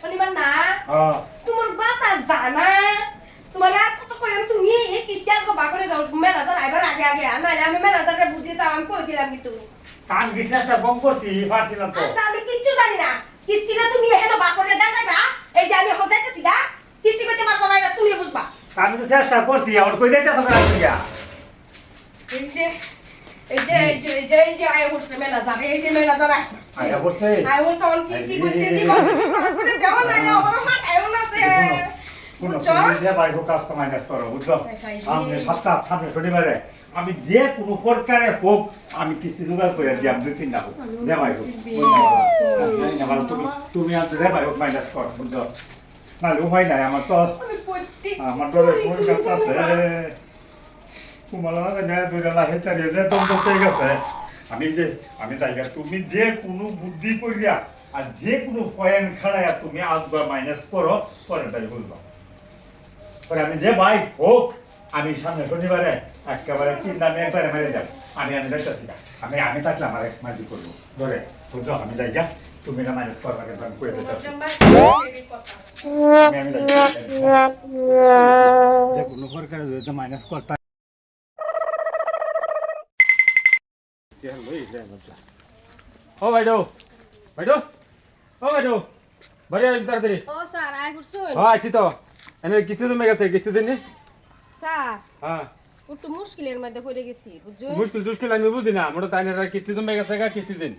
শনিবার না? তোমার বাতা জানা তোমার কত কইলাম তুমি এই কিস্তি আর জমা করে দাও ম্যানেজার আইবার আগে আগে। আর নাইলে আমি ম্যানেজারকে বুঝি দাও আমি কই দিলাম কিন্তু। কান কম করছি পারছি না তো। আচ্ছা আমি কিচ্ছু জানি না। কিস্তিটা তুমি এখানে বা করে দেওয়া যাবে এই যে আমি এখন যাইতেছি গা কিস্তি করতে পারব না তুমি বুঝবা। আমি তো চেষ্টা করছি আমার কই যাইতে হবে রাখছি গা এই যে এই যে এই যে এই যে এই যে আয় এই যে আয় আয় অন কি কি করতে দিব। করে আমার না সে দি। আমি যে কোনো প্রকারে হোক আমি কিস্তি জোগাড় করে দিয়াম দুই তিনটা হোক। যে বাইক। হোক তুমি তুমি আর যে বাইক হোক মাইনাস কর বুঝছ? না উপায় নাই আমার তো আমার তো আছে। তোমার না দুইটা লাহে চালিয়ে যে দম দম গেছে আমি যে আমি তাই তুমি যে কোনো বুদ্ধি করিয়া আর যে কোনো পয়েন্ট খাড়াইয়া তুমি আসবা মাইনাস করো পরেরটাই বলবা পরে আমি যে বাইক হোক আমি সামনে শনিবারে একেবারে চিন্তা আমি একবারে মেরে যাব আমি আমি যাইতেছি না। আমি আমি থাকলে আমার এক মাঝি করব। ধরে বুঝছ? আমি যাই গা তুমি না মাইনাস করবা কিন্তু আমি করে দিতেছি। আমি আমি যাই যে কোনো প্রকারে যদি মাইনাস করতে ও বাইদেউ বাইদেউ ও বাইদেউ বাড়ি আসবি তাড়াতাড়ি। ও স্যার আয় করছুন হ্যাঁ আইসি তো। এনে কিস্তি তুমি গেছে কিস্তি দিননি স্যার হ্যাঁ। একটু মুশকিলের মধ্যে পড়ে গেছি বুঝছ? মুশকিল টুশকিল আমি বুঝি না মোটা তাই না কিস্তি তুমি গেছে গা কিস্তি দিন।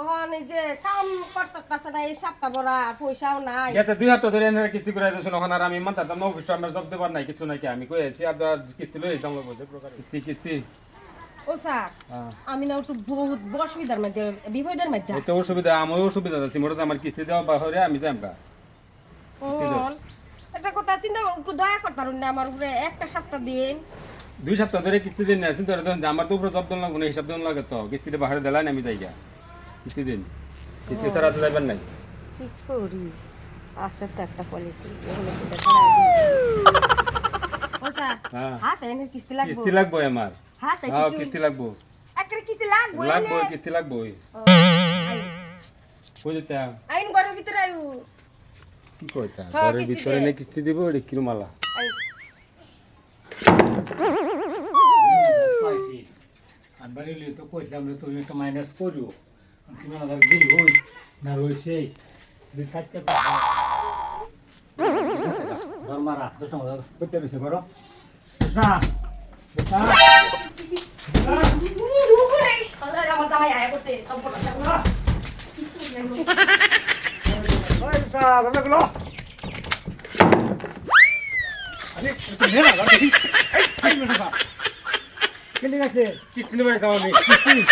ওখানে যে কাম করতেছে না এই সপ্তাহ বড়া পয়সাও নাই। গেছে দুই হাত ধরে এনে কিস্তি করে দিয়েছিল ওখানে আর আমি মানতাম না অফিস আমার জব দেবার নাই কিছু নাই কি আমি কই আছি আর কিস্তি লই প্রকার কিস্তি কিস্তি। ও স্যার হ্যাঁ। আমি না একটু বহুত অসুবিধার মধ্যে বিপদের মধ্যে এতে অসুবিধা আমার অসুবিধা আছে মোটা আমার কিস্তি দেওয়া বাহরে আমি কথা চিন্তা একটু দয়া করতাম না আমার উপরে একটা সপ্তাহ দিন। দুই সপ্তাহ ধরে কিস্তি দিন আমার তো উপরে জব দিন লাগবে না হিসাব দিন লাগে তো কিস্তিটা বাহারে দিলাই আমি যাই গা কিস্তি দিন। কিস্তি ছাড়া তো যাবেন নাই। কি করি? তো একটা পলিসি ও স্যার হ্যাঁ। হ্যাঁ কিস্তি লাগবে। কিস্তি লাগবো আমার। হ্যাঁ হ্যাঁ কিস্তি লাগবো। একটা কিস্তি লাগবে লাগবো কিস্তি লাগবো। বুঝতে আইন ঘরের ভিতরে আয়ু। কি কইতা? ঘরের কিস্তি ভিতরে দে। নে কিস্তি দিব এটা কিরমালা আয়ু। আর বাড়ি তো কইছিলাম যে তুমি একটা মাইনাস করিও। কিমান হাজার দিল হই না ধর মারা দশ টাকা করতে বেশি করো ধরে। তুমি না দেখি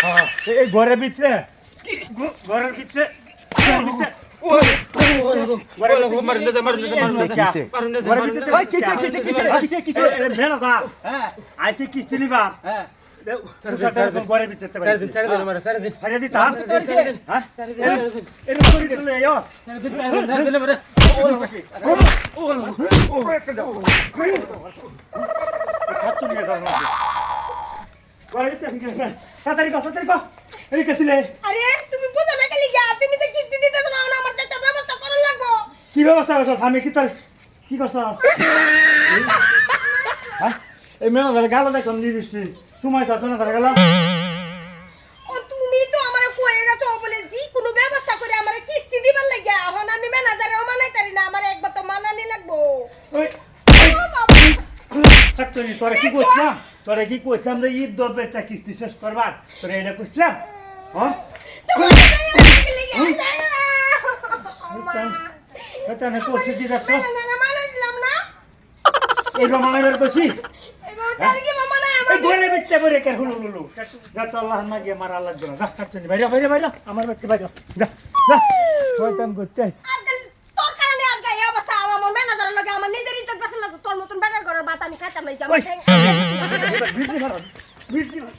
হ্যাঁ ঘরের ভিতরে ঘরের হ্যাঁ আইসে কিস্তি নিবা হ্যাঁ তে হ্যাঁ ইয়ো তাড়াতাড়ি কর তাড়াতাড়ি কর এই কাছিলে আরে তুমি বুঝো না কেলি গিয়া তুমি তো কিস্তি দিতে না আমার একটা ব্যবস্থা করা লাগবো কি ব্যবস্থা করছ আমি কি তোর কি করছ হ্যাঁ এই মেলা ধরে গেল দেখলাম নিবৃষ্টি তোমায় গেল? ও তুমি তো আমারে কয়ে গেছো বলে জি কোনো ব্যবস্থা করে আমারে কিস্তি দিবার লাগিয়া এখন আমি ম্যানেজারেও মানাই তারি না আমার একবার তো মানানি লাগবো। ওই তোরা কি করছিলাম তোরা কি করছিলাম যে ঈদ কিস্তি শেষ করবার? তোরা এটা করছিলাম হ্যাঁ করছি কি দেখছ? করছি? এবার তার কি মানাই এই আমার ঘরে বেচতে বলে কে হুলু লুলু? যা তো আল্লাহ না গিয়ে মারা লাগবে না। যা থাকতো নি। বাইরে বাইরে বাইরে আমার বেচতে বাইরে যা যা। শয়তান করতে তোর কারণে আজকাল এই অবস্থা। আমার ম্যানেজারের লগে আমার নিজের ইজ্জত বাঁচার লাগবে তোর মতন বেটার ঘরের বাত আমি খাইতাম না যাব মারো বিজলি মারো